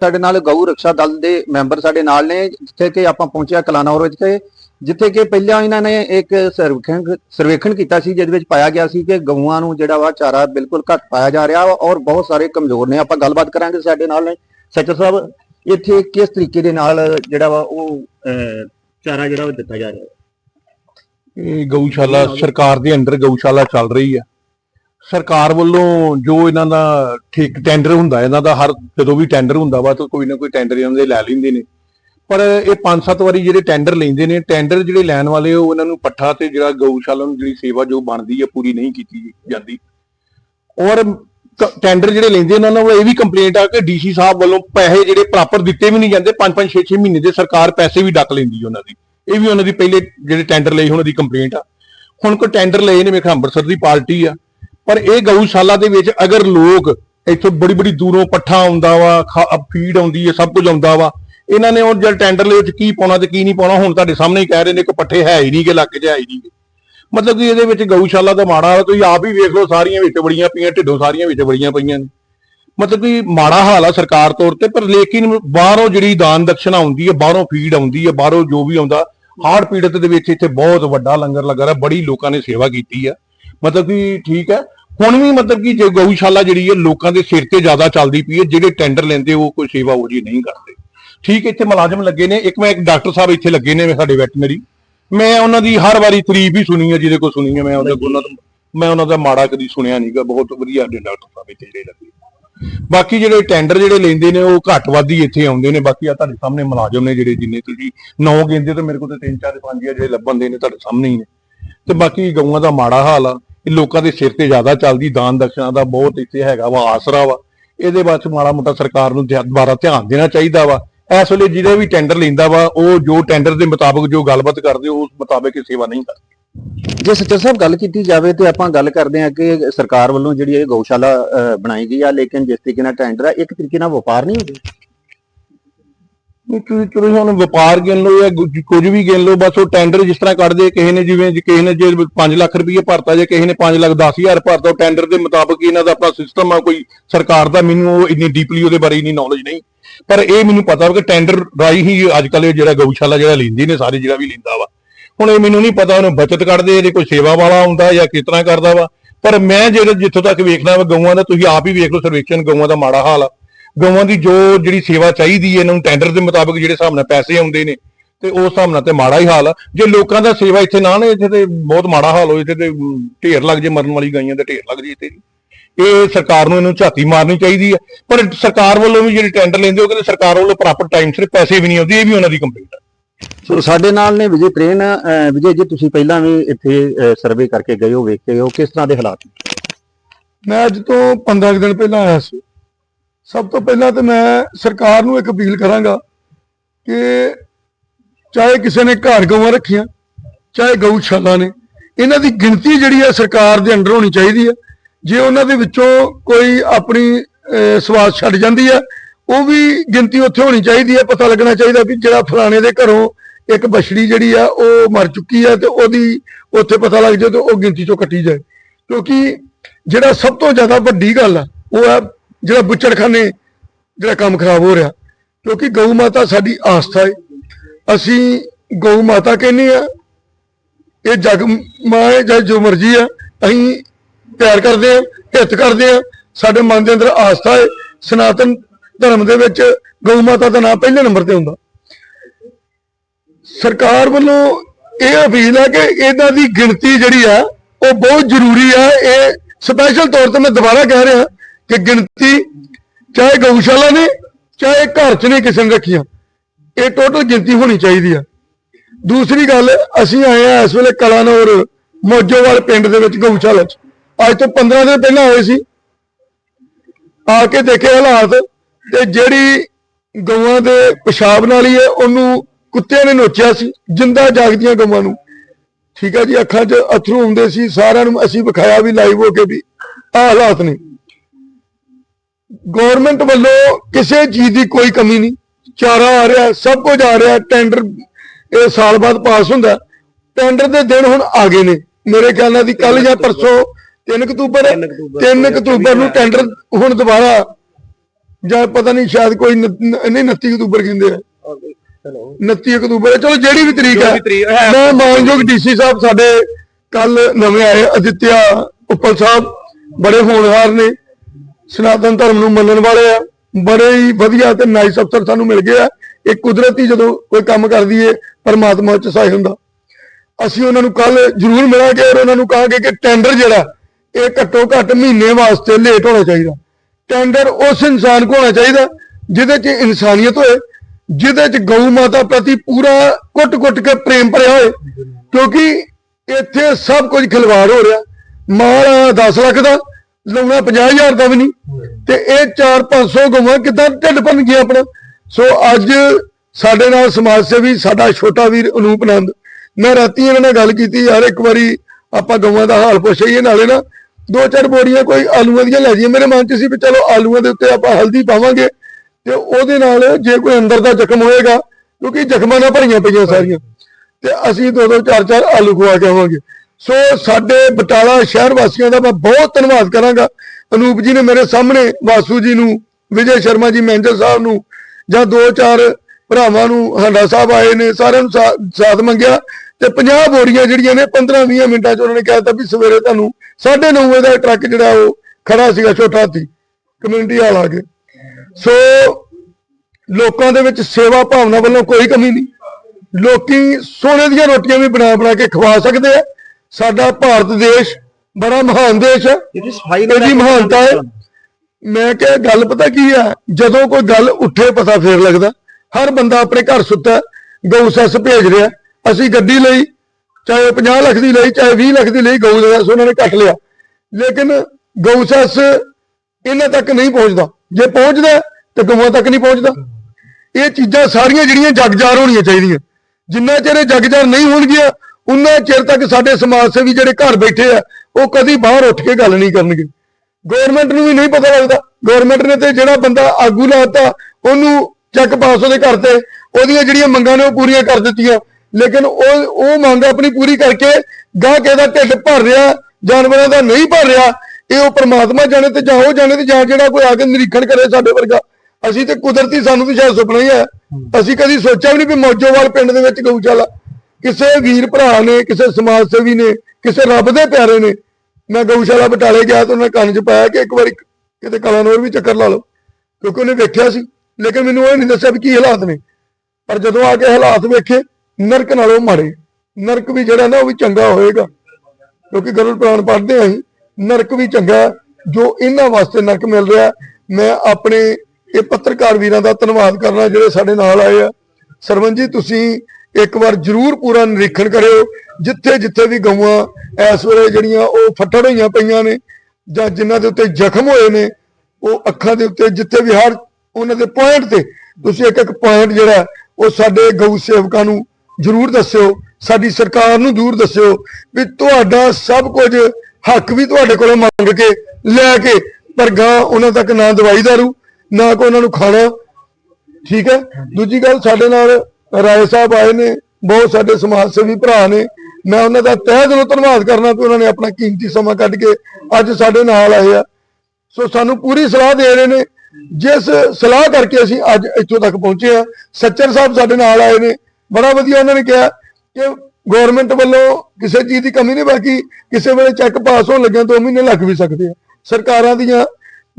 ਸਾਡੇ ਨਾਲ ਗਊ ਰੱਖਿਆ ਦਲ ਦੇ ਮੈਂਬਰ ਸਾਡੇ ਨਾਲ ਨੇ ਜਿੱਥੇ ਕਿ ਆਪਾਂ ਪਹੁੰਚਿਆ ਕਲਾਨੌਰ ਵਿੱਚ ਤੇ ਜਿੱਥੇ ਕਿ ਪਹਿਲਾਂ ਇਹਨਾਂ ਨੇ ਇੱਕ ਸਰਵੇਖਣ ਸਰਵੇਖਣ ਕੀਤਾ ਸੀ ਜਿਹਦੇ ਵਿੱਚ ਪਾਇਆ ਗਿਆ ਸੀ ਕਿ ਗਊਆਂ ਨੂੰ ਜਿਹੜਾ ਵਾ ਚਾਰਾ ਬਿਲਕੁਲ ਘੱਟ ਪਾਇਆ ਜਾ ਰਿਹਾ ਔਰ ਬਹੁਤ ਸਾਰੇ ਕਮਜ਼ੋਰ ਨੇ। ਆਪਾਂ ਗੱਲਬਾਤ ਕਰਾਂਗੇ ਸਾਡੇ ਨਾਲ ਨੇ। ਸੈਕਟਰ ਸਾਹਿਬ ਇੱਥੇ ਕਿਸ ਤਰੀਕੇ ਦੇ ਨਾਲ ਜਿਹੜਾ ਵਾ ਉਹ ਅਹ, ਚਾਰਾ ਜਿਹੜਾ ਉਹ ਦਿੱਤਾ ਜਾ ਰਿਹਾ? ਇਹ ਗਊਸ਼ਾਲਾ ਸਰਕਾਰ ਦੇ ਅੰਡਰ ਗਊਸ਼ਾਲਾ ਚੱਲ ਰਹੀ ਹੈ ਸਰਕਾਰ ਵੱਲੋਂ ਜੋ ਇਹਨਾਂ ਦਾ ਠੀਕ ਟੈਂਡਰ ਹੁੰਦਾ, ਇਹਨਾਂ ਦਾ ਹਰ ਜਦੋਂ ਵੀ ਟੈਂਡਰ ਹੁੰਦਾ ਵਾ ਤਾਂ ਕੋਈ ਨਾ ਕੋਈ ਟੈਂਡਰ ਇਹਨਾਂ ਦੇ ਲੈ ਲੈਂਦੇ ਨੇ। ਪਰ ਇਹ ਪੰਜ ਸੱਤ ਵਾਰੀ ਜਿਹੜੇ ਟੈਂਡਰ ਲੈਂਦੇ ਨੇ ਟੈਂਡਰ ਜਿਹੜੇ ਲੈਣ ਵਾਲੇ ਉਹ ਇਹਨਾਂ ਨੂੰ ਪੱਠਾ ਤੇ ਜਿਹੜਾ ਗਊਸ਼ਾਲਾ ਨੂੰ ਜਿਹੜੀ ਸੇਵਾ ਜੋ ਬਣਦੀ ਹੈ ਪੂਰੀ ਨਹੀਂ ਕੀਤੀ ਜਾਂਦੀ। ਔਰ ਟੈਂਡਰ ਜਿਹੜੇ ਲੈਂਦੇ ਉਹਨਾਂ ਨੂੰ ਇਹ ਵੀ ਕੰਪਲੇਂਟ ਆ ਕਿ ਡੀਸੀ ਸਾਹਿਬ ਵੱਲੋਂ ਪੈਸੇ ਜਿਹੜੇ ਪ੍ਰਾਪਰ ਦਿੱਤੇ ਵੀ ਨਹੀਂ ਜਾਂਦੇ 5-5 6-6 ਮਹੀਨੇ ਦੇ ਸਰਕਾਰ ਪੈਸੇ ਵੀ ਡੱਕ ਲੈਂਦੀ ਉਹਨਾਂ ਦੀ। ਇਹ ਵੀ ਉਹਨਾਂ ਦੀ ਪਹਿਲੇ ਜਿਹੜੇ ਟੈਂਡਰ ਲਈ ਉਹਨਾਂ ਦੀ ਕੰਪਲੇਂਟ ਆ। ਹੁਣ ਕੋ ਟੈਂਡਰ ਲਏ ਨੇ ਮੇਖਾ ਅੰਮ੍ਰਿਤਸਰ ਦੀ ਪਾਰਟੀ ਆ। ਪਰ ਇਹ ਗਊਸ਼ਾਲਾ ਦੇ ਵਿੱਚ ਅਗਰ ਲੋਕ ਇੱਥੋਂ ਬੜੀ ਬੜੀ ਦੂਰੋਂ ਪੱਠਾ ਆਉਂਦਾ ਵਾ ਫੀਡ ਆਉਂਦੀ ਹੈ, ਸਭ ਕੁਝ ਆਉਂਦਾ ਵਾ, ਇਹਨਾਂ ਨੇ ਉਹ ਜਦ ਟੈਂਡਰ ਦੇ ਵਿੱਚ ਕੀ ਪਾਉਣਾ ਤੇ ਕੀ ਨਹੀਂ ਪਾਉਣਾ, ਹੁਣ ਤੁਹਾਡੇ ਸਾਹਮਣੇ ਹੀ ਕਹਿ ਰਹੇ ਨੇ ਕਿ ਪੱਠੇ ਹੈ ਹੀ ਨਹੀਂ ਕਿ ਇਲਾਕੇ 'ਚ ਹੈ ਹੀ ਨਹੀਂ ਗੇ। ਮਤਲਬ ਕਿ ਇਹਦੇ ਵਿੱਚ ਗਊਸ਼ਾਲਾ ਦਾ ਮਾੜਾ ਵਾ ਤੁਸੀਂ ਆਪ ਹੀ ਵੇਖ ਲਓ, ਸਾਰੀਆਂ ਵਿੱਚ ਬੜੀਆਂ ਪਈਆਂ, ਢਿੱਡੋਂ ਸਾਰੀਆਂ ਵਿੱਚ ਬੜੀਆਂ ਪਈਆਂ ਨੇ ਮਤਲਬ ਕਿ ਮਾੜਾ ਹਾਲ ਆ ਸਰਕਾਰ ਤੌਰ ਤੇ, ਪਰ ਲੇਕਿਨ ਬਾਹਰੋਂ ਜਿਹੜੀ ਦਾਨ ਦਕਸ਼ਨਾ ਆਉਂਦੀ ਹੈ, ਬਾਹਰੋਂ ਫੀਡ ਆਉਂਦੀ ਹੈ, ਬਾਹਰੋਂ ਜੋ ਵੀ ਆਉਂਦਾ ਹਾਰਟ ਪੀੜਤ ਦੇ ਵਿੱਚ ਇੱਥੇ ਬਹੁਤ ਵੱਡਾ ਲੰਗਰ ਲੱਗਾ ਰਿਹਾ, ਬੜੀ ਲੋਕਾਂ ਨੇ ਸੇਵਾ ਕੀਤੀ ਆ ਮਤਲਬ ਕਿ ਠੀਕ ਹੈ ਹੁਣ ਵੀ ਮਤਲਬ ਕਿ ਜੇ ਗਊਸ਼ਾਲਾ ਜਿਹੜੀ ਹੈ ਲੋਕਾਂ ਦੇ ਸਿਰ ਤੇ ਜ਼ਿਆਦਾ ਚੱਲਦੀ ਪਈ ਹੈ ਜਿਹੜੇ ਟੈਂਡਰ ਲੈਂਦੇ ਉਹ ਕੋਈ ਸੇਵਾ ਉਹ ਜੀ ਨਹੀਂ ਕਰਦੇ। ਠੀਕ ਇੱਥੇ ਮੁਲਾਜ਼ਮ ਲੱਗੇ ਨੇ। ਇੱਕ ਮੈਂ ਇੱਕ ਡਾਕਟਰ ਸਾਹਿਬ ਇੱਥੇ ਲੱਗੇ ਨੇ ਸਾਡੇ ਵੈਟਰਨਰੀ ਮੈਂ ਉਹਨਾਂ ਦੀ ਹਰ ਵਾਰੀ ਤਾਰੀਫ ਹੀ ਸੁਣੀ ਹੈ ਜਿਹਦੇ ਕੋਲ ਸੁਣੀ ਹੈ। ਮੈਂ ਉਹਦੇ ਉਹਨਾਂ ਤੋਂ ਮੈਂ ਉਹਨਾਂ ਦਾ ਮਾੜਾ ਕਦੀ ਸੁਣਿਆ ਨਹੀਂਗਾ ਬਹੁਤ ਵਧੀਆ ਸਾਡੇ ਡਾਕਟਰ ਸਾਹਿਬ ਇੱਥੇ ਜਿਹੜੇ ਲੱਗੇ। ਬਾਕੀ ਜਿਹੜੇ ਟੈਂਡਰ ਜਿਹੜੇ ਲੈਂਦੇ ਨੇ ਉਹ ਘੱਟ ਵੱਧ ਹੀ ਇੱਥੇ ਆਉਂਦੇ ਨੇ। ਬਾਕੀ ਆ ਤੁਹਾਡੇ ਸਾਹਮਣੇ ਮੁਲਾਜ਼ਮ ਨੇ ਜਿਹੜੇ ਜਿੰਨੇ ਤੁਸੀਂ ਨੌ ਗਿਣਦੇ ਤੇ ਮੇਰੇ ਕੋਲ ਤੇ ਤਿੰਨ ਚਾਰ ਪੰਜ ਆ ਜਿਹੜੇ ਲੱਭਣ ਦੇ ਨੇ ਤੁਹਾਡੇ ਸਾਹਮਣੇ ਹੀ ਨੇ। ਤੇ ਬਾਕੀ ਗਊਆਂ ਦਾ ਮਾੜਾ ਹਾਲ ਆ। ਇਹ ਲੋਕਾਂ ਦੇ ਸਿਰ ਤੇ ਜ਼ਿਆਦਾ ਚੱਲਦੀ, ਦਾਨ ਦਕਸ਼ਨਾ ਦਾ ਬਹੁਤ ਇੱਥੇ ਹੈਗਾ ਵਾ, ਆਸਰਾ ਵਾ। ਇਹਦੇ ਬਾਅਦ ਮਾੜਾ ਮੋਟਾ ਸਰਕਾਰ ਨੂੰ ਦੁਬਾਰਾ ਧਿਆਨ ਦੇਣਾ ਚਾਹੀਦਾ ਵਾ। ਇਸ ਵੇਲੇ ਜਿਹੜਾ ਵੀ ਟੈਂਡਰ ਲੈਂਦਾ ਵਾ, ਉਹ ਜੋ ਟੈਂਡਰ ਦੇ ਮੁਤਾਬਕ ਜੋ ਗੱਲਬਾਤ ਕਰਦੇ, ਉਸ ਮੁਤਾਬਕ ਹੀ ਸੇਵਾ ਨਹੀਂ ਕਰਦੇ। ਜੇ ਸੱਚਰ ਸਾਹਿਬ ਗੱਲ ਕੀਤੀ ਜਾਵੇ ਤੇ ਆਪਾਂ ਗੱਲ ਕਰਦੇ ਹਾਂ ਕਿ ਸਰਕਾਰ ਵੱਲੋਂ ਜਿਹੜੀ ਇਹ ਗਊਸ਼ਾਲਾ ਬਣਾਈ ਗਈ ਆ, ਲੇਕਿਨ ਜਿਸ ਤਰੀਕੇ ਨਾਲ ਟੈਂਡਰ ਆ, ਇੱਕ ਤਰੀਕੇ ਨਾਲ ਵਪਾਰ ਨਹੀਂ ਹੁੰਦੇ ਨਹੀਂ ਤੁਸੀਂ ਚਲੋ ਹੁਣ ਵਪਾਰ ਗਿਣ ਲਓ ਜਾਂ ਕੁਝ- ਕੁਝ ਵੀ ਗਿਣ ਲਓ, ਬਸ ਉਹ ਟੈਂਡਰ ਜਿਸ ਤਰ੍ਹਾਂ ਕੱਢਦੇ, ਕਿਸੇ ਨੇ ਜਿਵੇਂ ਜੇ ਕਿਸੇ ਨੇ ਜੇ 5 ਲੱਖ ਰੁਪਏ ਭਰਤਾ ਜੇ ਕਿਸੇ ਨੇ 5 ਲੱਖ 10000 ਭਰਤਾ, ਉਹ ਟੈਂਡਰ ਦੇ ਮੁਤਾਬਕ ਹੀ ਇਹਨਾਂ ਦਾ ਆਪਣਾ ਸਿਸਟਮ ਆ, ਕੋਈ ਸਰਕਾਰ ਦਾ ਮੈਨੂੰ ਉਹ ਇੰਨੀ ਡੀਪਲੀ ਉਹਦੇ ਬਾਰੇ ਇੰਨੀ ਨੌਲੇਜ ਨਹੀਂ। ਪਰ ਇਹ ਮੈਨੂੰ ਪਤਾ ਵਾ ਕਿ ਟੈਂਡਰ ਰਾਈ ਹੀ ਅੱਜ ਕੱਲ੍ਹ ਇਹ ਜਿਹੜਾ ਗਊਸ਼ਾਲਾ ਜਿਹੜਾ ਲੈਂਦੀ ਨੇ, ਸਾਰੇ ਜਿਹੜਾ ਵੀ ਲੈਂਦਾ ਵਾ। ਹੁਣ ਇਹ ਮੈਨੂੰ ਨਹੀਂ ਪਤਾ ਉਹਨੂੰ ਬਚਤ ਕੱਢਦੇ, ਇਹਦੇ ਕੋਈ ਸੇਵਾ ਵਾਲਾ ਹੁੰਦਾ ਜਾਂ ਕਿਸ ਤਰ੍ਹਾਂ ਕਰਦਾ ਵਾ। ਪਰ ਮੈਂ ਜਿਹੜਾ ਜਿੱਥੋਂ ਤੱਕ ਵੇਖਣਾ ਵਾ ਗਊਆਂ ਦਾ, ਤੁਸੀਂ ਆਪ ਹੀ ਵੇਖ ਲਓ ਸਰਵੇਖਣ ਗਊਆਂ ਦਾ ਮਾੜਾ ਹਾਲ ਆ। ਗਊਆਂ ਦੀ ਜੋ ਜਿਹੜੀ ਸੇਵਾ ਚਾਹੀਦੀ ਹੈ ਇਹਨਾਂ ਨੂੰ ਟੈਂਡਰ ਦੇ ਮੁਤਾਬਕ ਜਿਹੜੇ ਹਿਸਾਬ ਨਾਲ ਪੈਸੇ ਆਉਂਦੇ ਨੇ ਤੇ ਉਸ ਹਿਸਾਬ ਨਾਲ ਤੇ ਮਾੜਾ ਹੀ ਹਾਲ ਆ। ਜੇ ਲੋਕਾਂ ਦਾ ਸੇਵਾ ਇੱਥੇ ਨਾ ਨੇ ਇੱਥੇ ਤੇ ਬਹੁਤ ਮਾੜਾ ਹਾਲ ਹੋਏ ਇੱਥੇ ਤੇ ਢੇਰ ਲੱਗ ਜੇ ਮਰਨ ਵਾਲੀ ਗਾਈਆਂ ਦੇ ਢੇਰ ਲੱਗ ਜੇ ਇੱਥੇ। ਇਹ ਸਰਕਾਰ ਨੂੰ ਇਹਨੂੰ ਝਾਤੀ ਮਾਰਨੀ ਚਾਹੀਦੀ ਹੈ ਪਰ ਸਰਕਾਰ ਵੱਲੋਂ ਵੀ ਜਿਹੜੇ ਟੈਂਡਰ ਲੈਂਦੇ ਉਹ ਕਹਿੰਦੇ ਸਰਕਾਰ ਵੱਲੋਂ ਪ੍ਰਾਪਰ ਟਾਈਮ ਸਿਰ ਪੈਸੇ ਵੀ ਨਹੀਂ ਆਉਂਦੇ ਇਹ ਵੀ ਉਹਨਾਂ ਦੀ ਕੰਪਲੇਂਟ ਹੈ ਸੋ ਸਾਡੇ ਨਾਲ ਨੇ ਵਿਜੇ ਪ੍ਰੇਨ ਵਿਜੇ ਜੀ ਤੁਸੀਂ ਪਹਿਲਾਂ ਵੀ ਇੱਥੇ ਸਰਵੇ ਕਰਕੇ ਗਏ ਹੋ ਵੇਖ ਕੇ ਹੋ ਕਿਸ ਤਰ੍ਹਾਂ ਦੇ ਹਾਲਾਤ ਨੇ? ਮੈਂ ਅੱਜ ਤੋਂ 15 ਕੁ ਦਿਨ ਪਹਿਲਾਂ ਆਇਆ ਸੀ। ਸਭ ਤੋਂ ਪਹਿਲਾਂ ਤੇ ਮੈਂ ਸਰਕਾਰ ਨੂੰ ਇੱਕ ਅਪੀਲ ਕਰਾਂਗਾ ਕਿ ਚਾਹੇ ਕਿਸੇ ਨੇ ਘਰ ਗਊਆਂ ਰੱਖੀਆਂ, ਚਾਹੇ ਗਊਸ਼ਾਲਾ ਨੇ, ਇਹਨਾਂ ਦੀ ਗਿਣਤੀ ਜਿਹੜੀ ਹੈ ਸਰਕਾਰ ਦੇ ਅੰਡਰ ਹੋਣੀ ਚਾਹੀਦੀ ਹੈ। ਜੇ ਉਹਨਾਂ ਦੇ ਵਿੱਚੋਂ ਕੋਈ ਆਪਣੀ ਸਵਾਦ ਛੱਡ ਜਾਂਦੀ ਹੈ, ਉਹ ਵੀ ਗਿਣਤੀ ਉੱਥੇ ਹੋਣੀ ਚਾਹੀਦੀ ਹੈ। ਪਤਾ ਲੱਗਣਾ ਚਾਹੀਦਾ ਵੀ ਜਿਹੜਾ ਫਲਾਣੇ ਦੇ ਘਰੋਂ ਇੱਕ ਬਛੜੀ ਜਿਹੜੀ ਆ, ਉਹ ਮਰ ਚੁੱਕੀ ਹੈ ਤੇ ਉਹਦੀ ਉੱਥੇ ਪਤਾ ਲੱਗ ਜਾਏ ਤੇ ਉਹ ਗਿਣਤੀ ਚੋਂ ਕੱਟੀ ਜਾਏ। ਕਿਉਂਕਿ ਜਿਹੜਾ ਸਭ ਤੋਂ ਜ਼ਿਆਦਾ ਵੱਡੀ ਗੱਲ ਆ, ਉਹ ਹੈ ਜਿਹੜਾ ਬੁੱਚੜਖਾਨੇ ਜਿਹੜਾ ਕੰਮ ਖਰਾਬ ਹੋ ਰਿਹਾ। ਕਿਉਂਕਿ ਗਊ ਮਾਤਾ ਸਾਡੀ ਆਸਥਾ ਹੈ ਅਸੀਂ ਗਊ ਮਾਤਾ ਕਹਿੰਦੇ ਆ, ਇਹ ਜਗ ਮਾਂ ਹੈ ਜਾਂ ਜੋ ਮਰਜ਼ੀ ਆ, ਅਸੀਂ ਪਿਆਰ ਕਰਦੇ ਆ, ਹਿੱਤ ਕਰਦੇ ਆ, ਸਾਡੇ ਮਨ ਦੇ ਅੰਦਰ ਆਸਥਾ ਹੈ ਸਨਾਤਨ ਧਰਮ ਦੇ ਵਿੱਚ ਗਊ ਮਾਤਾ ਦਾ ਨਾਮ ਪਹਿਲੇ ਨੰਬਰ ਤੇ ਹੁੰਦਾ। ਸਰਕਾਰ ਵੱਲੋਂ ਇਹ ਅਪੀਲ ਹੈ ਕਿ ਇਹਨਾਂ ਦੀ ਗਿਣਤੀ ਜਿਹੜੀ ਆ, ਉਹ ਬਹੁਤ ਜ਼ਰੂਰੀ ਆ। ਇਹ ਸਪੈਸ਼ਲ ਤੌਰ ਤੇ ਮੈਂ ਦੁਬਾਰਾ ਕਹਿ ਰਿਹਾ ਕਿ ਗਿਣਤੀ ਚਾਹੇ ਗਊਸ਼ਾਲਾ ਨੇ, ਚਾਹੇ ਘਰ 'ਚ ਨੇ ਕਿਸੇ ਨੇ ਰੱਖੀਆਂ, ਇਹ ਟੋਟਲ ਗਿਣਤੀ ਹੋਣੀ ਚਾਹੀਦੀ ਆ। ਦੂਸਰੀ ਗੱਲ, ਅਸੀਂ ਆਏ ਆ ਇਸ ਵੇਲੇ ਕਲਾਨੌਰ, ਮੋਜੋਵਾਲ ਪਿੰਡ ਦੇ ਵਿੱਚ ਗਊਸ਼ਾਲਾ 'ਚ। ਅੱਜ ਤੋਂ 15 ਦਿਨ ਪਹਿਲਾਂ ਹੋਏ ਸੀ। ਆ ਕੇ ਦੇਖੇ ਹਾਲਾਤ ਤੇ ਜਿਹੜੀ ਗਊਆਂ ਦੇ ਪਿਸ਼ਾਬ ਨਾਲ ਹੀ ਹੈ ਉਹਨੂੰ ਕੁੱਤਿਆਂ ਨੇ ਨੋਚਿਆ ਸੀ, ਜਿੰਦਾ ਜਾਗਦੀਆਂ ਗਊਆਂ ਨੂੰ। ਠੀਕ ਹੈ ਜੀ, ਅੱਖਾਂ 'ਚ ਅਥਰੂ ਹੁੰਦੇ ਸੀ, ਸਾਰਿਆਂ ਨੂੰ ਅਸੀਂ ਵਿਖਾਇਆ ਵੀ ਲਾਈਵ ਹੋ ਕੇ ਵੀ, ਆਹ ਹਾਲਾਤ ਨੇ। ਗਵਰਨਮੈਂਟ ਵੱਲੋਂ ਕਿਸੇ ਚੀਜ਼ ਦੀ ਕੋਈ ਕਮੀ ਨਹੀਂ। ਚਾਰਾ ਆ ਰਿਹਾ ਸਭ ਕੁਝ ਆ ਰਿਹਾ ਟੈਂਡਰ ਇਹ ਸਾਲ ਬਾਅਦ ਪਾਸ ਹੁੰਦਾ। ਟੈਂਡਰ ਦੇ ਦਿਨ ਹੁਣ ਆ ਗਏ ਨੇ। ਮੇਰੇ ਖਿਆਲ ਨਾਲ ਦੀ ਕੱਲ ਜਾਂ ਪਰਸੋਂ 3 ਅਕਤੂਬਰ 3 ਅਕਤੂਬਰ ਨੂੰ ਟੈਂਡਰ ਹੁਣ ਦੁਬਾਰਾ ਜਾਂ ਪਤਾ ਨਹੀਂ ਸ਼ਾਇਦ ਕੋਈ ਨਹੀਂ 29 ਅਕਤੂਬਰ ਕਹਿੰਦੇ ਆ। ਚਲੋ 29 ਅਕਤੂਬਰ ਚਲੋ ਜਿਹੜੀ ਵੀ ਤਰੀਕ ਜੋ ਹੈ ਵੀ ਤਰੀਕ ਹੈ। ਮੈਂ ਮਾਨਯੋਗ ਡੀਸੀ ਸਾਹਿਬ ਸਾਡੇ ਕੱਲ ਨਵੇਂ ਆਏ। ਅਦਿੱਤਿਆ ਉੱਪਲ ਸਾਹਿਬ ਬੜੇ ਹੋਣਹਾਰ ਨੇ। ਸਨਾਤਨ ਧਰਮ ਨੂੰ ਮੰਨਣ ਵਾਲੇ ਆ। ਬੜੇ ਹੀ ਵਧੀਆ ਤੇ ਨਾਈਸ ਅਫਸਰ ਸਾਨੂੰ ਮਿਲ ਗਏ ਆ। ਇਹ ਕੁਦਰਤੀ ਜਦੋਂ ਕੋਈ ਕੰਮ ਕਰਦੀ ਏ ਪਰਮਾਤਮਾ ਚ ਸਹਾਇ ਹੁੰਦਾ। ਅਸੀਂ ਉਹਨਾਂ ਨੂੰ ਕੱਲ ਜ਼ਰੂਰ ਮਿਲਾਂਗੇ ਔਰ ਉਹਨਾਂ ਨੂੰ ਕਹਾਂਗੇ ਕਿ ਟੈਂਡਰ ਜਿਹੜਾ, ਇਹ ਘੱਟੋ ਘੱਟ ਮਹੀਨੇ ਵਾਸਤੇ ਲੇਟ ਹੋਣਾ ਚਾਹੀਦਾ। ਟੈਂਡਰ ਉਸ ਇਨਸਾਨ ਕੋ ਹੋਣਾ ਚਾਹੀਦਾ, ਜਿਹਦੇ 'ਚ ਇਨਸਾਨੀਅਤ ਹੋਏ, ਜਿਹਦੇ 'ਚ ਗਊ ਮਾਤਾ ਪ੍ਰਤੀ ਪੂਰਾ ਕੁੱਟ-ਕੁੱਟ ਕੇ ਪ੍ਰੇਮ ਭਰਿਆ ਹੋਏ। ਕਿਉਂਕਿ ਇੱਥੇ ਸਭ ਕੁਝ ਖਿਲਵਾੜ ਹੋ ਰਿਹਾ। ਮਾਲ 10 ਲੱਖ ਦਾ ਲਾਉਣਾ 50000 ਦਾ ਵੀ ਨਹੀਂ। ਤੇ ਇਹ 4-500 ਗਊਆਂ ਕਿਦਾਂ ਢਿੱਡ ਭੰਨ ਗਿਆ ਆਪਣਾ। ਸੋ ਅੱਜ ਸਾਡੇ ਨਾਲ ਸਮਾਜ ਸੇਵੀ ਸਾਡਾ ਛੋਟਾ ਵੀਰ ਅਨੂਪ ਨੰਦ। ਮੈਂ ਰਾਤੀ ਇਹਨਾਂ ਨਾਲ ਗੱਲ ਕੀਤੀ, ਯਾਰ ਇੱਕ ਵਾਰੀ ਆਪਾਂ ਗਵਾਂ ਦਾ ਹਾਲ ਪੁੱਛਈਏ ਨਾਲੇ ਨਾ। ਦੋ ਚਾਰ ਬੋਰੀਆਂ ਕੋਈ ਆਲੂਆਂ ਦੀਆਂ ਲੈ ਜਾਈਏ। ਮੇਰੇ ਮਨ 'ਚ ਸੀ ਵੀ ਚਲੋ ਆਲੂਆਂ ਦੇ ਉੱਤੇ ਆਪਾਂ ਹਲਦੀ ਪਾਵਾਂਗੇ। ਤੇ ਉਹਦੇ ਨਾਲ ਜੇ ਕੋਈ ਅੰਦਰ ਦਾ ਜ਼ਖਮ ਹੋਏਗਾ, ਕਿਉਂਕਿ ਜ਼ਖਮਾਂ ਨਾਲ ਭਰੀਆਂ ਪਈਆਂ ਸਾਰੀਆਂ। ਤੇ ਅਸੀਂ ਦੋ ਦੋ ਚਾਰ ਚਾਰ ਆਲੂ ਖਵਾ ਕੇ ਆਵਾਂਗੇ। ਸੋ ਸਾਡੇ ਬਟਾਲਾ ਸ਼ਹਿਰ ਵਾਸੀਆਂ ਦਾ ਮੈਂ ਬਹੁਤ ਧੰਨਵਾਦ ਕਰਾਂਗਾ। ਅਨੂਪ ਜੀ ਨੇ ਮੇਰੇ ਸਾਹਮਣੇ, ਵਾਸੂ ਜੀ ਨੂੰ, ਵਿਜੇ ਸ਼ਰਮਾ ਜੀ ਮੈਨੇਜਰ ਸਾਹਿਬ ਨੂੰ, ਜਾਂ ਦੋ ਚਾਰ ਭਰਾਵਾਂ ਨੂੰ, ਹੰਡਾ ਸਾਹਿਬ ਆਏ ਨੇ, ਸਾਰਿਆਂ ਨੂੰ ਸਾ- ਸਾਥ ਮੰਗਿਆ। ਤੇ 50 ਬੋਰੀਆਂ ਜਿਹੜੀਆਂ ਨੇ 15-20 ਮਿੰਟਾਂ 'ਚ ਉਹਨਾਂ ਨੇ ਕਹਿਤਾ ਵੀ ਸਵੇਰੇ ਤੁਹਾਨੂੰ 9:30 ਵਜੇ ਦਾ ਟਰੱਕ ਜਿਹੜਾ ਉਹ ਖੜਾ ਸੀਗਾ, ਛੋਟਾ ਹਾਥੀ ਕਮਿਊਨਿਟੀ ਹਾਲ ਆ ਕੇ। ਸੋ ਲੋਕਾਂ ਦੇ ਵਿੱਚ ਸੇਵਾ ਭਾਵਨਾ ਵੱਲੋਂ ਕੋਈ ਕਮੀ ਨਹੀਂ। ਲੋਕੀ ਸੋਨੇ ਦੀਆਂ ਰੋਟੀਆਂ ਵੀ ਬਣਾ ਬਣਾ ਕੇ ਖਵਾ ਸਕਦੇ ਆ। ਸਾਡਾ ਭਾਰਤ ਦੇਸ਼ ਬੜਾ ਮਹਾਨ ਦੇਸ਼ ਹੈ। ਇਹਦੀ ਸਫ਼ਾਈ ਇਹਦੀ ਮਹਾਨਤਾ ਹੈ। ਮੈਂ ਕਿਹਾ ਗੱਲ ਪਤਾ ਕੀ ਹੈ? ਜਦੋਂ ਕੋਈ ਗੱਲ ਉੱਠੇ ਪਤਾ ਫੇਰ ਲੱਗਦਾ। ਹਰ ਬੰਦਾ ਆਪਣੇ ਘਰ ਸੁੱਤਾ ਗਊ ਸੱਸ ਭੇਜ ਰਿਹਾ ਅਸੀਂ ਗੱਡੀ ਲਈ ਚਾਹੇ 50 ਲੱਖ ਦੀ ਲਈ ਚਾਹੇ 20 ਲੱਖ ਦੀ ਲਈ ਗਊ ਸੱਸ ਉਹਨਾਂ ਨੇ ਕੱਟ ਲਿਆ। ਲੇਕਿਨ ਗਊ ਸੱਸ ਇਹਨਾਂ ਤੱਕ ਨਹੀਂ ਪਹੁੰਚਦਾ। ਜੇ ਪਹੁੰਚਦਾ ਤੇ ਗਊਆਂ ਤੱਕ ਨਹੀਂ ਪਹੁੰਚਦਾ। ਇਹ ਚੀਜ਼ਾਂ ਸਾਰੀਆਂ ਜਿਹੜੀਆਂ ਜਗਜਾਰ ਹੋਣੀਆਂ ਚਾਹੀਦੀਆਂ। ਜਿੰਨਾ ਚਿਰ ਇਹ ਜਗਜਾਰ ਨਹੀਂ ਹੋਣਗੀਆਂ ਉਨਾ ਚਿਰ ਤੱਕ ਸਾਡੇ ਸਮਾਜ ਸੇਵੀ ਜਿਹੜੇ ਘਰ ਬੈਠੇ ਆ, ਉਹ ਕਦੀ ਬਾਹਰ ਉੱਠ ਕੇ ਗੱਲ ਨਹੀਂ ਕਰਨਗੇ। ਗਵਰਨਮੈਂਟ ਨੂੰ ਵੀ ਨਹੀਂ ਪਤਾ ਲੱਗਦਾ। ਗਵਰਨਮੈਂਟ ਨੇ ਤੇ ਜਿਹੜਾ ਬੰਦਾ ਆਗੂ ਲਾਤਾ, ਉਹਨੂੰ ਚੈੱਕ ਪਾਸ ਉਹਦੇ ਘਰ ਤੇ, ਉਹਦੀਆਂ ਜਿਹੜੀਆਂ ਮੰਗਾਂ ਨੇ ਉਹ ਪੂਰੀਆਂ ਕਰ ਦਿੱਤੀਆਂ। ਲੇਕਿਨ ਉਹ ਉਹ ਮੰਗ ਆਪਣੀ ਪੂਰੀ ਕਰਕੇ ਗਾਹ ਕੇ ਦਾ ਢਿੱਡ ਭਰ ਰਿਹਾ, ਜਾਨਵਰਾਂ ਦਾ ਨਹੀਂ ਭਰ ਰਿਹਾ, ਇਹ ਉਹ ਪ੍ਰਮਾਤਮਾ ਜਾਣੇ ਤੇ ਜਾਂ ਉਹ ਜਾਣੇ ਤੇ ਜਾਂ ਜਿਹੜਾ ਕੋਈ ਆ ਕੇ ਨਿਰੀਖਣ ਕਰੇ ਸਾਡੇ ਵਰਗਾ। ਅਸੀਂ ਤੇ ਕੁਦਰਤੀ ਸਾਨੂੰ ਵੀ ਸ਼ਾਇਦ ਸੁਪਨਾ ਹੀ ਹੈ। ਅਸੀਂ ਕਦੀ ਸੋਚਿਆ ਵੀ ਨਹੀਂ ਵੀ ਮੌਜੋਵਾਲ ਪਿੰਡ ਦੇ ਵਿੱਚ ਗਊਸ਼ਾਲਾ। ਕਿਸੇ ਵੀਰ ਭਰਾ ਨੇ, ਕਿਸੇ ਸਮਾਜ ਸੇਵੀ ਨੇ, ਕਿਸੇ ਰੱਬ ਦੇ ਪਿਆਰੇ ਨੇ, ਮੈਂ ਗਊਸ਼ਾਲਾ ਬਟਾਲੇ ਗਿਆ ਤਾਂ ਉਹਨੇ ਕੰਨ 'ਚ ਪਾਇਆ ਕਿ ਇੱਕ ਵਾਰੀ ਕਿਤੇ ਕਲਾਨੌਰ ਵੀ ਚੱਕਰ ਲਾ ਲਓ। ਕਿਉਂਕਿ ਉਹਨੇ ਵੇਖਿਆ ਸੀ, ਲੇਕਿਨ ਮੈਨੂੰ ਉਹ ਨਹੀਂ ਦੱਸਿਆ ਵੀ ਕੀ ਹਾਲਾਤ ਨੇ। ਪਰ ਜਦੋਂ ਆ ਕੇ ਹਾਲਾਤ ਵੇਖੇ, ਨਰਕ ਨਾਲੋਂ ਮਾੜੇ। ਨਰਕ ਵੀ ਜਿਹੜਾ ਨਾ, ਉਹ ਵੀ ਚੰਗਾ ਹੋਏਗਾ। ਕਿਉਂਕਿ ਗਰੁੜ ਪ੍ਰਾਣ ਪੜ੍ਹਦੇ ਆਂ ਅਸੀਂ, ਨਰਕ ਵੀ ਚੰਗਾ ਜੋ ਇਹਨਾਂ ਵਾਸਤੇ ਨਰਕ ਮਿਲ ਰਿਹਾ, ਮੈਂ ਆਪਣੇ ਇਹ ਪੱਤਰਕਾਰ ਵੀਰਾਂ ਦਾ ਧੰਨਵਾਦ ਕਰਨਾ ਜਿਹੜੇ ਸਾਡੇ ਨਾਲ ਆਏ ਆ। ਸਰਵਨ ਜੀ, ਤੁਸੀਂ ਇੱਕ ਵਾਰ ਜਰੂਰ ਪੂਰਾ ਨਿਰੀਖਣ ਕਰਿਓ, ਜਿੱਥੇ ਜਿੱਥੇ ਵੀ ਗਊਆਂ ਇਸ ਵੇਲੇ ਜਿਹੜੀਆਂ ਉਹ ਫੱਟੜ ਹੋਈਆਂ ਪਈਆਂ ਨੇ ਜਾਂ ਜਿਨ੍ਹਾਂ ਦੇ ਉੱਤੇ ਜ਼ਖਮ ਹੋਏ ਨੇ, ਉਹ ਅੱਖਾਂ ਦੇ ਉੱਤੇ ਜਿੱਥੇ ਵੀ ਹਰ ਉਹਨਾਂ ਦੇ ਪੁਆਇੰਟ ਤੇ, ਤੁਸੀਂ ਇੱਕ ਇੱਕ ਪੁਆਇੰਟ ਜਿਹੜਾ, ਉਹ ਸਾਡੇ ਗਊ ਸੇਵਕਾਂ ਨੂੰ ਜਰੂਰ ਦੱਸਿਓ, ਸਾਡੀ ਸਰਕਾਰ ਨੂੰ ਜ਼ਰੂਰ ਦੱਸਿਓ ਵੀ ਤੁਹਾਡਾ ਸਭ ਕੁਝ ਹੱਕ ਵੀ ਤੁਹਾਡੇ ਕੋਲੋਂ ਮੰਗ ਕੇ ਲੈ ਕੇ ਪਰ ਗਾਂ ਉਹਨਾਂ ਤੱਕ ਨਾ ਦਵਾਈ ਦਾਰੂ, ਨਾ ਕੋ ਉਹਨਾਂ ਨੂੰ ਖਾਣਾ, ਠੀਕ ਹੈ? ਦੂਜੀ ਗੱਲ ਸਾਡੇ ਨਾਲ ਰਾਏ ਸਾਹਿਬ ਆਏ ਨੇ, ਬਹੁਤ ਸਾਡੇ ਸਮਾਜ ਸੇਵੀ ਭਰਾ ਨੇ। ਮੈਂ ਉਹਨਾਂ ਦਾ ਤਹਿ ਦਿਲੋਂ ਧੰਨਵਾਦ ਕਰਨਾ ਕਿ ਉਹਨਾਂ ਨੇ ਆਪਣਾ ਕੀਮਤੀ ਸਮਾਂ ਕੱਢ ਕੇ ਅੱਜ ਸਾਡੇ ਨਾਲ ਆਏ ਆ। ਸੋ ਸਾਨੂੰ ਪੂਰੀ ਸਲਾਹ ਦੇ ਰਹੇ ਨੇ। ਜਿਸ ਸਲਾਹ ਕਰਕੇ ਅਸੀਂ ਅੱਜ ਇੱਥੋਂ ਤੱਕ ਪਹੁੰਚੇ ਆ ਸੱਚਰ ਸਾਹਿਬ ਸਾਡੇ ਨਾਲ ਆਏ ਨੇ। ਬੜਾ ਵਧੀਆ ਉਹਨਾਂ ਨੇ ਕਿਹਾ ਕਿ ਗਵਰਨਮੈਂਟ ਵੱਲੋਂ ਕਿਸੇ ਚੀਜ਼ ਦੀ ਕਮੀ ਨਹੀਂ ਬਾਕੀ, ਕਿਸੇ ਵੇਲੇ ਚੈੱਕ ਪਾਸ ਹੋਣ ਲੱਗਿਆ 2 ਮਹੀਨੇ ਲੱਗ ਵੀ ਸਕਦੇ ਆ। ਸਰਕਾਰਾਂ ਦੀਆਂ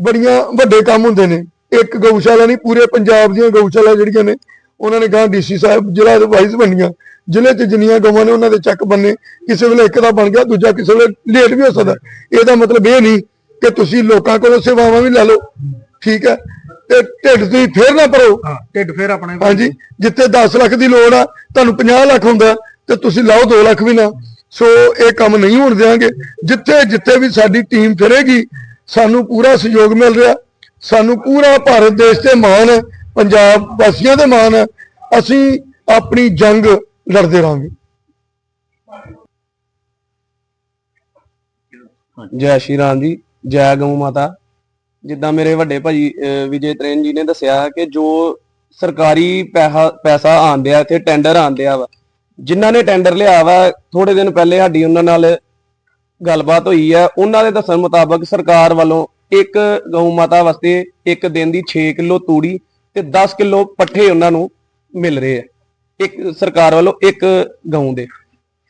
ਬੜੀਆਂ ਵੱਡੇ ਕੰਮ ਹੁੰਦੇ ਨੇ। ਇੱਕ ਗਊਸ਼ਾਲਾ ਨਹੀਂ, ਪੂਰੇ ਪੰਜਾਬ ਦੀਆਂ ਗਊਸ਼ਾਲਾ ਜਿਹੜੀਆਂ ਨੇ ਉਹਨਾਂ ਨੇ ਗਾਂ ਡੀਸੀ ਸਾਹਿਬ ਜ਼ਿਲ੍ਹਾ ਵਾਈਜ਼ ਬਣੀਆਂ। ਜ਼ਿਲ੍ਹੇ 'ਚ ਜਿੰਨੀਆਂ ਗਊਆਂ ਨੇ ਉਹਨਾਂ ਦੇ ਚੱਕ ਬੰਨੇ। ਕਿਸੇ ਵੇਲੇ ਇੱਕ ਦਾ ਬਣ ਗਿਆ ਦੂਜਾ ਕਿਸੇ ਵੇਲੇ ਲੇਟ ਵੀ ਹੋ ਸਕਦਾ। ਇਹਦਾ ਮਤਲਬ ਇਹ ਨਹੀਂ ਕਿ ਤੁਸੀਂ ਲੋਕਾਂ ਕੋਲੋਂ ਸੇਵਾਵਾਂ ਵੀ ਲੈ ਲਓ। ਠੀਕ ਹੈ? ਤੇ ਢਿੱਡ ਤੁਸੀਂ ਫੇਰ ਨਾ ਭਰੋ। ਹਾਂ ਢਿੱਡ ਫੇਰ ਆਪਣੇ ਹਾਂਜੀ ਜਿੱਥੇ 10 ਲੱਖ ਦੀ ਲੋੜ ਆ ਤੁਹਾਨੂੰ 50 ਲੱਖ ਹੁੰਦਾ ਤੇ ਤੁਸੀਂ ਲਾਓ 2 ਲੱਖ ਵੀ ਨਾ। ਸੋ ਇਹ ਕੰਮ ਨਹੀਂ ਹੋਣ ਦਿਆਂਗੇ। ਜਿੱਥੇ ਜਿੱਥੇ ਵੀ ਸਾਡੀ ਟੀਮ ਫਿਰੇਗੀ ਸਾਨੂੰ ਪੂਰਾ ਸਹਿਯੋਗ ਮਿਲ ਰਿਹਾ। ਸਾਨੂੰ ਪੂਰਾ ਭਾਰਤ ਦੇਸ਼ ਤੇ ਮਾਣ ਹੈ। ਪੰਜਾਬ ਵਾਸੀਆਂ ਦੇ ਮਾਣ ਹੈ, ਅਸੀਂ ਆਪਣੀ ਜੰਗ ਲੜਦੇ ਰਹਾਂਗੇ। ਜੈ ਸ਼੍ਰੀ ਰਾਮ ਜੀ, ਜੈ ਗਊ ਮਾਤਾ। ਜਿੱਦਾਂ ਮੇਰੇ ਵੱਡੇ ਭਾਜੀ ਵਿਜੇ ਤ੍ਰੇਨ ਜੀ ਨੇ ਦੱਸਿਆ ਕਿ ਜੋ ਸਰਕਾਰੀ ਪੈਸਾ ਪੈਸਾ ਆਂਦਿਆ ਇੱਥੇ ਟੈਂਡਰ ਆਂਦਿਆ ਵਾ, ਜਿਨ੍ਹਾਂ ਨੇ ਟੈਂਡਰ ਲਿਆ ਵਾ ਥੋੜੇ ਦਿਨ ਪਹਿਲੇ ਸਾਡੀ ਉਹਨਾਂ ਨਾਲ ਗੱਲਬਾਤ ਹੋਈ ਹੈ ਉਹਨਾਂ ਦੇ ਦੱਸਣ ਮੁਤਾਬਕ ਸਰਕਾਰ ਵੱਲੋਂ ਇੱਕ ਗਊ ਮਾਤਾ ਵਾਸਤੇ ਇੱਕ ਦਿਨ ਦੀ 6 ਕਿਲੋ ਤੂੜੀ ਤੇ 10 ਕਿਲੋ ਪੱਠੇ ਉਹਨਾਂ ਨੂੰ ਮਿਲ ਰਹੇ ਆ। ਇੱਕ ਸਰਕਾਰ ਵੱਲੋਂ ਇੱਕ ਗਊ ਦੇ।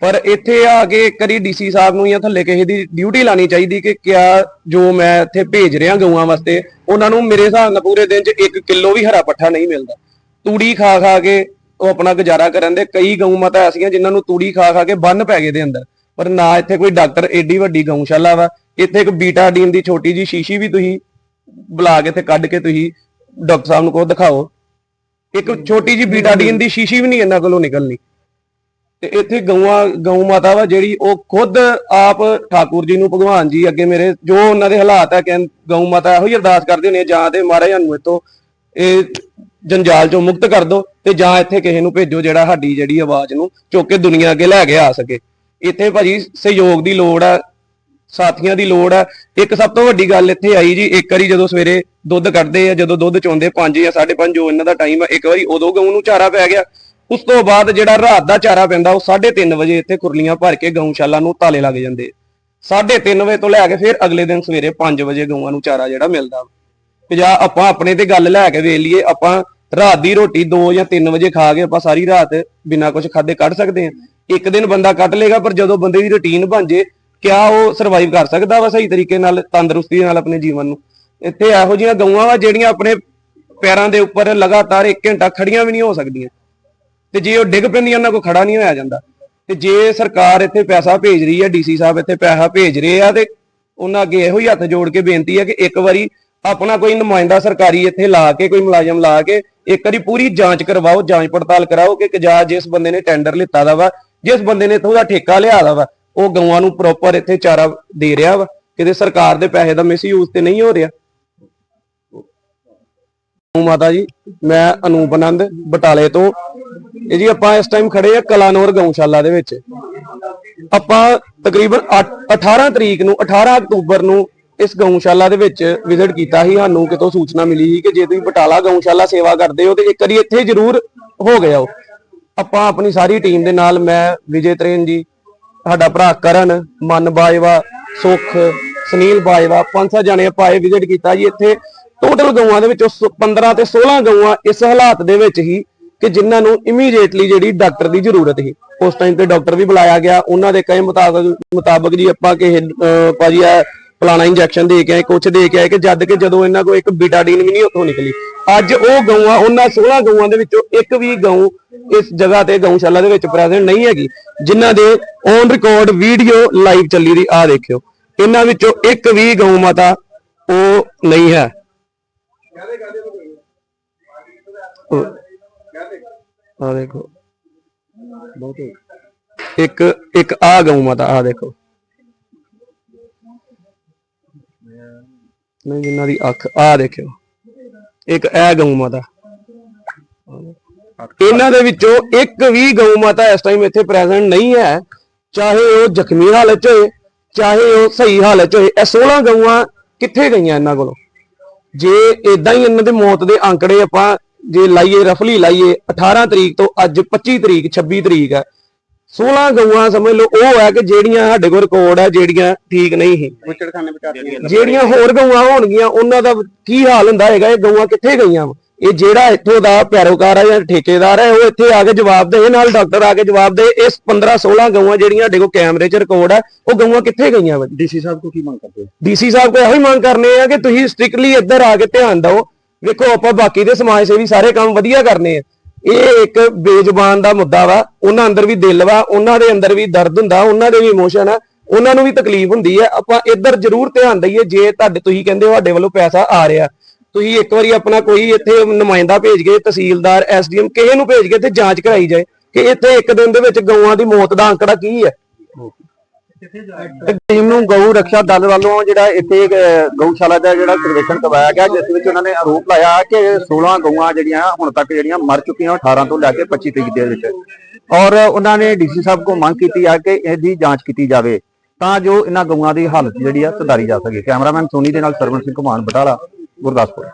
ਪਰ ਇੱਥੇ ਆ ਕੇ ਇੱਕ ਡੀਸੀ ਸਾਹਿਬ ਨੂੰ ਜਾਂ ਥੱਲੇ ਕਿਸੇ ਦੀ ਡਿਊਟੀ ਲਾਣੀ ਚਾਹੀਦੀ ਕਿ ਕਿਆ ਜੋ ਮੈਂ ਇੱਥੇ ਭੇਜ ਰਿਹਾ ਗਊਆਂ ਵਾਸਤੇ, ਉਹਨਾਂ ਨੂੰ ਮੇਰੇ ਹਿਸਾਬ ਨਾਲ ਪੂਰੇ ਦਿਨ 'ਚ 1 ਕਿਲੋ ਵੀ ਹਰਾ ਪੱਠਾ ਨਹੀਂ ਮਿਲਦਾ। ਤੂੜੀ ਖਾ ਖਾ ਕੇ ਉਹ ਆਪਣਾ ਗੁਜ਼ਾਰਾ ਕਰਨ ਦੇ ਕਈ ਗਊ ਮਾਤਾ ਐਸੀਆਂ ਜਿਨ੍ਹਾਂ ਨੂੰ ਤੂੜੀ ਖਾ ਖਾ ਕੇ ਬੰਨ ਪੈ ਗਏ ਦੇ ਅੰਦਰ। ਪਰ ਨਾ ਇੱਥੇ ਕੋਈ ਡਾਕਟਰ ਏਡੀ ਵੱਡੀ ਗਊਸ਼ਾਲਾ ਵਾ। ਇੱਥੇ ਇੱਕ ਬੀਟਾਡੀਨ ਦੀ ਛੋਟੀ ਜੀ ਸ਼ੀਸ਼ੀ ਵੀ ਤੁਸੀਂ ਬੁਲਾ ਕੇ ਇੱਥੇ ਕੱਢ ਕੇ ਤੁਸੀਂ ਡਾਕਟਰ ਸਾਹਿਬ ਨੂੰ ਕਹੋ ਦਿਖਾਓ। ਇੱਕ ਛੋਟੀ ਜੀ ਬੀਟਾਡੀਨ ਦੀ ਸ਼ੀਸ਼ੀ ਵੀ ਨਹੀਂ ਇਹਨਾਂ ਕੋਲੋਂ ਨਿਕਲਣੀ। ਤੇ ਇੱਥੇ ਗਊਆਂ ਗਊ ਮਾਤਾ ਵਾ ਜਿਹੜੀ ਉਹ ਖੁਦ ਆਪ ਠਾਕੁਰ ਜੀ ਨੂੰ ਭਗਵਾਨ ਜੀ ਅੱਗੇ ਮੇਰੇ ਜੋ ਉਹਨਾਂ ਦੇ ਹਾਲਾਤ ਹੈ ਕਿ ਗਊ ਮਾਤਾ ਇਹੋ ਹੀ ਅਰਦਾਸ ਕਰਦੇ ਹੁੰਦੇ ਆ, ਜਾਂ ਤੇ ਮਹਾਰਾਜ ਸਾਨੂੰ ਇਤੋਂ ਇਹ ਜੰਜਾਲ ਚੋਂ ਮੁਕਤ ਕਰ ਦਿਓ ਤੇ ਜਾਂ ਇੱਥੇ ਕਿਸੇ ਨੂੰ ਭੇਜੋ ਜਿਹੜਾ ਸਾਡੀ ਜਿਹੜੀ ਆਵਾਜ਼ ਨੂੰ ਚੁੱਕ ਕੇ ਦੁਨੀਆ ਅੱਗੇ ਲੈ ਕੇ ਆ ਸਕੇ। ਇੱਥੇ ਭਾਜੀ ਸਹਿਯੋਗ ਦੀ ਲੋੜ ਆ ਸਾਥੀਆਂ ਦੀ ਲੋੜ ਹੈ ਇੱਕ ਸਭ ਤੋਂ ਵੱਡੀ ਗੱਲ ਇੱਥੇ ਆਈ ਜੀ, ਇੱਕ ਵਾਰੀ ਜਦੋਂ ਸਵੇਰੇ ਦੁੱਧ ਕੱਢਦੇ ਆ, ਜਦੋਂ ਦੁੱਧ ਚੋਂਦੇ 5 ਜਾਂ 5:30 ਜੋ ਇਹਨਾਂ ਦਾ ਟਾਈਮ ਆ, ਇੱਕ ਵਾਰੀ ਉਦੋਂ ਗਊ ਨੂੰ ਚਾਰਾ ਪੈ ਗਿਆ। ਉਸ ਤੋਂ ਬਾਅਦ ਜਿਹੜਾ ਰਾਤ ਦਾ ਚਾਰਾ ਪੈਂਦਾ, ਉਹ 3:30 ਵਜੇ ਇੱਥੇ ਕੁਰਲੀਆਂ ਭਰ ਕੇ ਗਊਸ਼ਾਲਾ ਨੂੰ ਤਾਲੇ ਲੱਗ ਜਾਂਦੇ 3:30 ਵਜੇ ਤੋਂ ਲੈ ਕੇ ਫਿਰ ਅਗਲੇ ਦਿਨ ਸਵੇਰੇ 5 ਵਜੇ ਗਊਆਂ ਨੂੰ ਚਾਰਾ ਜਿਹੜਾ ਮਿਲਦਾ। ਤੇ ਜਾਂ ਆਪਾਂ ਆਪਣੇ ਤੇ ਗੱਲ ਲੈ ਕੇ ਵੇਖ ਲਈਏ, ਆਪਾਂ ਰਾਤ ਦੀ ਰੋਟੀ 2 ਜਾਂ 3 ਵਜੇ ਖਾ ਕੇ ਆਪਾਂ ਸਾਰੀ ਰਾਤ ਬਿਨਾਂ ਕੁਝ ਖਾਦੇ ਕੱਢ ਸਕਦੇ ਹਾਂ ਇੱਕ ਦਿਨ ਬੰਦਾ ਕੱਢ ਲੇਗਾ ਪਰ ਜਦੋਂ ਬੰਦੇ ਦੀ ਰੁਟੀਨ ਬਣ ਜੇ ਕਿਆ ਉਹ ਸਰਵਾਈਵ ਕਰ ਸਕਦਾ ਵਾ ਸਹੀ ਤਰੀਕੇ ਨਾਲ, ਤੰਦਰੁਸਤੀ ਨਾਲ ਆਪਣੇ ਜੀਵਨ ਨੂੰ? ਇੱਥੇ ਇਹੋ ਜਿਹੀਆਂ ਗਊਆਂ ਵਾ ਜਿਹੜੀਆਂ ਆਪਣੇ ਪੈਰਾਂ ਦੇ ਉੱਪਰ ਲਗਾਤਾਰ 1 ਘੰਟਾ ਖੜੀਆਂ ਵੀ ਨਹੀਂ ਹੋ ਸਕਦੀਆਂ। ਤੇ ਜੇ ਉਹ ਡਿੱਗ ਪੈਂਦੀਆਂ, ਉਹਨਾਂ ਕੋ ਖੜਾ ਨਹੀਂ ਹੋਇਆ ਜਾਂਦਾ। ਤੇ ਜੇ ਸਰਕਾਰ ਇੱਥੇ ਪੈਸਾ ਭੇਜ ਰਹੀ ਹੈ ਡੀਸੀ ਸਾਹਿਬ ਇੱਥੇ ਪੈਸਾ ਭੇਜ ਰਹੇ ਆ, ਤੇ ਉਹਨਾਂ ਅੱਗੇ ਇਹੋ ਹੀ ਹੱਥ ਜੋੜ ਕੇ ਬੇਨਤੀ ਹੈ ਕਿ ਇੱਕ ਵਾਰੀ ਆਪਣਾ ਕੋਈ ਨੁਮਾਇੰਦਾ ਸਰਕਾਰੀ ਇੱਥੇ ਲਾ ਕੇ, ਕੋਈ ਮੁਲਾਜ਼ਮ ਲਾ ਕੇ, ਇੱਕ ਵਾਰੀ ਪੂਰੀ ਜਾਂਚ ਕਰਵਾਓ, ਜਾਂਚ ਪੜਤਾਲ ਕਰਾਓ ਕਿ ਜਾ ਜਿਸ ਬੰਦੇ ਨੇ ਟੈਂਡਰ ਲਿੱਤਾ ਦਾ ਵਾ, ਜਿਸ ਬੰਦੇ ਨੇ ਇੱਥੋਂ ਦਾ ਠੇਕਾ ਲਿਆ ਦਾ ਵਾ ਉਹ ਗਊਆਂ ਨੂੰ ਪ੍ਰੋਪਰ ਇੱਥੇ ਚਾਰਾ ਦੇ ਰਿਹਾ ਵਾ, ਕਿਤੇ ਸਰਕਾਰ ਦੇ ਪੈਸੇ ਦਾ ਮਿਸਯੂਜ਼ ਤੇ ਨਹੀਂ ਹੋ ਰਿਹਾ। ਮਾਤਾ ਜੀ, ਮੈਂ ਅਨੂਪ ਆਨੰਦ ਬਟਾਲੇ ਤੋਂ। ਇਹ ਜੀ ਆਪਾਂ ਇਸ ਟਾਈਮ ਖੜੇ ਆ ਕਲਾਨੌਰ ਗਊਸ਼ਾਲਾ ਦੇ ਵਿੱਚ। ਆਪਾਂ ਤਕਰੀਬਨ ਅੱਠ- 18 ਤਰੀਕ ਨੂੰ 18 ਅਕਤੂਬਰ ਨੂੰ ਇਸ ਗਊਸ਼ਾਲਾ ਦੇ ਵਿੱਚ ਵਿਜ਼ਿਟ ਕੀਤਾ ਸੀ। ਸਾਨੂੰ ਕਿਤੋਂ ਸੂਚਨਾ ਮਿਲੀ ਸੀ ਕਿ ਜੇ ਤੁਸੀਂ ਬਟਾਲਾ ਗਊਸ਼ਾਲਾ ਸੇਵਾ ਕਰਦੇ ਹੋ ਤੇ ਇੱਕ ਵਾਰੀ ਇੱਥੇ ਜ਼ਰੂਰ ਹੋ ਗਿਆ ਹੋ ਆਪਾਂ ਆਪਣੀ ਸਾਰੀ ਟੀਮ ਦੇ ਨਾਲ, ਮੈਂ, ਵਿਜੇ ਤ੍ਰੇਨ ਜੀ ਸਾਡਾ ਭਰਾ ਕਰਨ, ਮਨ ਬਾਜਵਾ, ਸੁਖ, ਸੁਨੀਲ ਬਾਜਵਾ, ਪੰਜ ਸੱਤ ਜਣੇ ਆਪਾਂ ਇਹ ਵਿਜ਼ਿਟ ਕੀਤਾ ਜੀ ਇੱਥੇ। ਟੋਟਲ ਗਊਆਂ ਦੇ ਵਿੱਚ ਸ- 15 ਤੇ 16 ਗਊਆਂ ਇਸ ਹਾਲਾਤ ਦੇ ਵਿੱਚ ਹੀ ਕਿ ਜਿਨ੍ਹਾਂ ਨੂੰ ਇਮੀਡੀਏਟਲੀ ਜਿਹੜੀ ਡਾਕਟਰ ਦੀ ਜ਼ਰੂਰਤ ਸੀ। ਉਸ ਟਾਈਮ ਤੇ ਡਾਕਟਰ ਵੀ ਬੁਲਾਇਆ ਗਿਆ। ਉਹਨਾਂ ਦੇ ਕਹੇ ਮੁਤਾਬਕ ਮੁਤਾਬਕ ਜੀ ਆਪਾਂ ਕਿ ਭਾਜੀ ਆ ਫਲਾਣਾ ਇੰਜੈਕਸ਼ਨ ਦੇ ਕੇ ਆਏ, ਕੁਛ ਦੇ ਕੇ ਆਏ ਕਿ ਜਦ ਕਿ ਜਦੋਂ ਇਹਨਾਂ ਕੋ ਇੱਕ ਬੀਟਾਡੀਨ ਵੀ ਨਹੀਂ ਉੱਥੋਂ ਨਿਕਲੀ। ਅੱਜ ਉਹ ਗਊਆਂ, ਉਹਨਾਂ 16 ਗਊਆਂ ਦੇ ਵਿੱਚੋਂ ਇੱਕ ਵੀ ਗਊ ਇਸ ਜਗ੍ਹਾ ਤੇ ਗਊਸ਼ਾਲਾ ਦੇ ਵਿੱਚ ਪ੍ਰੈਜ਼ੈਂਟ ਨਹੀਂ ਹੈਗੀ, ਜਿਨ੍ਹਾਂ ਦੇ ਔਨ ਰਿਕਾਰਡ ਵੀਡੀਓ ਲਾਈਵ ਚੱਲੀ ਦੀ ਆ ਦੇਖਿਓ। ਇਹਨਾਂ ਵਿੱਚੋਂ ਇੱਕ ਵੀ ਗਊ ਮਾਤਾ ਉਹ ਨਹੀਂ ਹੈ। ਆ ਦੇਖੋ। ਇੱਕ ਇੱਕ ਆ ਗਊ ਮਾਤਾ ਆ ਦੇਖੋ। ਨਹੀਂ ਜਿਨ੍ਹਾਂ ਦੀ ਅੱਖ ਆ ਦੇਖਿਓ। ਇੱਕ ਇਹ ਗਊ ਮਾਤਾ। ਇਹਨਾਂ ਦੇ ਵਿੱਚੋਂ ਇੱਕ ਵੀ ਗਊ ਮਾਤਾ ਇਸ ਟਾਈਮ ਇੱਥੇ ਪ੍ਰੈਜ਼ੈਂਟ ਨਹੀਂ ਹੈ। ਚਾਹੇ ਉਹ ਜ਼ਖਮੀ ਹਾਲਤ 'ਚ ਹੋਏ ਚਾਹੇ ਉਹ ਸਹੀ ਹਾਲਤ 'ਚ ਹੋਏ ਇਹ 16 ਗਊਆਂ ਕਿੱਥੇ ਗਈਆਂ ਇਹਨਾਂ ਕੋਲੋਂ? ਜੇ ਇਦਾਂ ਹੀ ਇਹਨਾਂ ਦੇ ਮੌਤ ਦੇ ਅੰਕੜੇ ਆਪਾਂ ਜੇ ਲਾਈਏ ਰਫਲੀ ਲਾਈਏ 18 ਤਰੀਕ ਤੋਂ ਅੱਜ 25 ਤਰੀਕ 26 ਤਰੀਕ ਹੈ 16 ਗਊਆਂ ਸਮਝ ਲਓ ਉਹ ਹੈ ਕਿ ਜਿਹੜੀਆਂ ਸਾਡੇ ਕੋਲ ਰਿਕਾਰਡ ਹੈ ਜਿਹੜੀਆਂ ਠੀਕ ਨਹੀਂ ਸੀ। ਜਿਹੜੀਆਂ ਹੋਰ ਗਊਆਂ ਹੋਣਗੀਆਂ ਉਹਨਾਂ ਦਾ ਕੀ ਹਾਲ ਹੁੰਦਾ ਹੈਗਾ ਇਹ ਗਊਆਂ ਕਿੱਥੇ ਗਈਆਂ? ਇਹ ਜਿਹੜਾ ਇੱਥੋਂ ਦਾ ਪੈਰੋਕਾਰ ਹੈ ਜਾਂ ਠੇਕੇਦਾਰ ਹੈ ਉਹ ਇੱਥੇ ਆ ਕੇ ਜਵਾਬ ਦੇ ਨਾਲ ਡਾਕਟਰ ਆ ਕੇ ਜਵਾਬ ਦੇ ਇਸ 15 16 ਗਊਆਂ ਜਿਹੜੀਆਂ ਸਾਡੇ ਕੋਲ ਕੈਮਰੇ 'ਚ ਰਿਕਾਰਡ ਹੈ ਉਹ ਗਊਆਂ ਕਿੱਥੇ ਗਈਆਂ ਵਾ? ਡੀਸੀ ਸਾਹਿਬ ਕੋ ਕੀ ਮੰਗ ਕਰਦੇ ਡੀਸੀ ਸਾਹਿਬ ਕੋਲ ਇਹੋ ਹੀ ਮੰਗ ਕਰਨੇ ਆ ਕਿ ਤੁਸੀਂ ਸਟ੍ਰਿਕਟਲੀ ਇੱਧਰ ਆ ਕੇ ਧਿਆਨ ਦਿਓ। ਵੇਖੋ ਆਪਾਂ ਬਾਕੀ ਦੇ ਸਮਾਜ ਸੇਵੀ ਸਾਰੇ ਕੰਮ ਵਧੀਆ ਕਰਨੇ ਆ। ਇਹ ਇੱਕ ਬੇਜ਼ੁਬਾਨ ਦਾ ਮੁੱਦਾ ਵਾ, ਉਹਨਾਂ ਅੰਦਰ ਵੀ ਦਿਲ ਵਾ, ਉਹਨਾਂ ਦੇ ਅੰਦਰ ਵੀ ਦਰਦ ਹੁੰਦਾ, ਉਹਨਾਂ ਦੇ ਵੀ ਇਮੋਸ਼ਨ ਆ, ਉਹਨਾਂ ਨੂੰ ਵੀ ਤਕਲੀਫ ਹੁੰਦੀ ਹੈ ਆਪਾਂ ਇੱਧਰ ਜ਼ਰੂਰ ਧਿਆਨ ਦਈਏ, ਜੇ ਤੁਹਾਡੇ, ਤੁਸੀਂ ਕਹਿੰਦੇ ਹੋ ਸਾਡੇ ਵੱਲੋਂ ਪੈਸਾ ਆ ਰਿਹਾ, ਤੁਸੀਂ ਇੱਕ ਵਾਰੀ ਆਪਣਾ ਕੋਈ ਇੱਥੇ ਨੁਮਾਇੰਦਾ ਭੇਜ ਕੇ, ਤਹਿਸੀਲਦਾਰ ਐਸਡੀਐਮ ਕਿਸੇ ਨੂੰ ਭੇਜ ਕੇ ਤੇ ਜਾਂਚ ਕਰਾਈ ਜਾਏ ਕਿ ਇੱਥੇ ਇੱਕ ਦਿਨ ਦੇ ਵਿੱਚ ਗਊਆਂ ਦੀ ਮੌਤ ਦਾ ਅੰਕੜਾ ਕੀ ਹੈ ਟੀਮ ਨੂੰ ਗਊ ਰੱਖਿਆ ਦਲ ਵੱਲੋਂ ਜਿਹੜਾ ਇੱਥੇ ਗਊਸ਼ਾਲਾ ਦਾ ਜਿਹੜਾ ਸਰਵੇਖਣ ਕਰਵਾਇਆ ਗਿਆ ਜਿਸ ਵਿੱਚ ਉਹਨਾਂ ਨੇ ਆਰੋਪ ਲਾਇਆ ਕਿ 16 ਗਊਆਂ ਜਿਹੜੀਆਂ ਹੁਣ ਤੱਕ ਜਿਹੜੀਆਂ ਮਰ ਚੁੱਕੀਆਂ 18 ਤੋਂ ਲੈ ਕੇ 25 ਤਰੀਕ ਦੇ ਵਿੱਚ। ਔਰ ਉਹਨਾਂ ਨੇ ਡੀਸੀ ਸਾਹਿਬ ਕੋ ਮੰਗ ਕੀਤੀ ਆ ਕਿ ਇਹਦੀ ਜਾਂਚ ਕੀਤੀ ਜਾਵੇ ਤਾਂ ਜੋ ਇਹਨਾਂ ਗਊਆਂ ਦੀ ਹਾਲਤ ਜਿਹੜੀ ਆ ਸੁਧਾਰੀ ਜਾ ਸਕੇ। ਕੈਮਰਾਮੈਨ ਸੋਨੀ ਦੇ ਨਾਲ ਸਰਵਨ ਸਿੰਘ ਘੁਮਾਨ ਬਟਾਲਾ ਗੁਰਦਾਸਪੁਰ।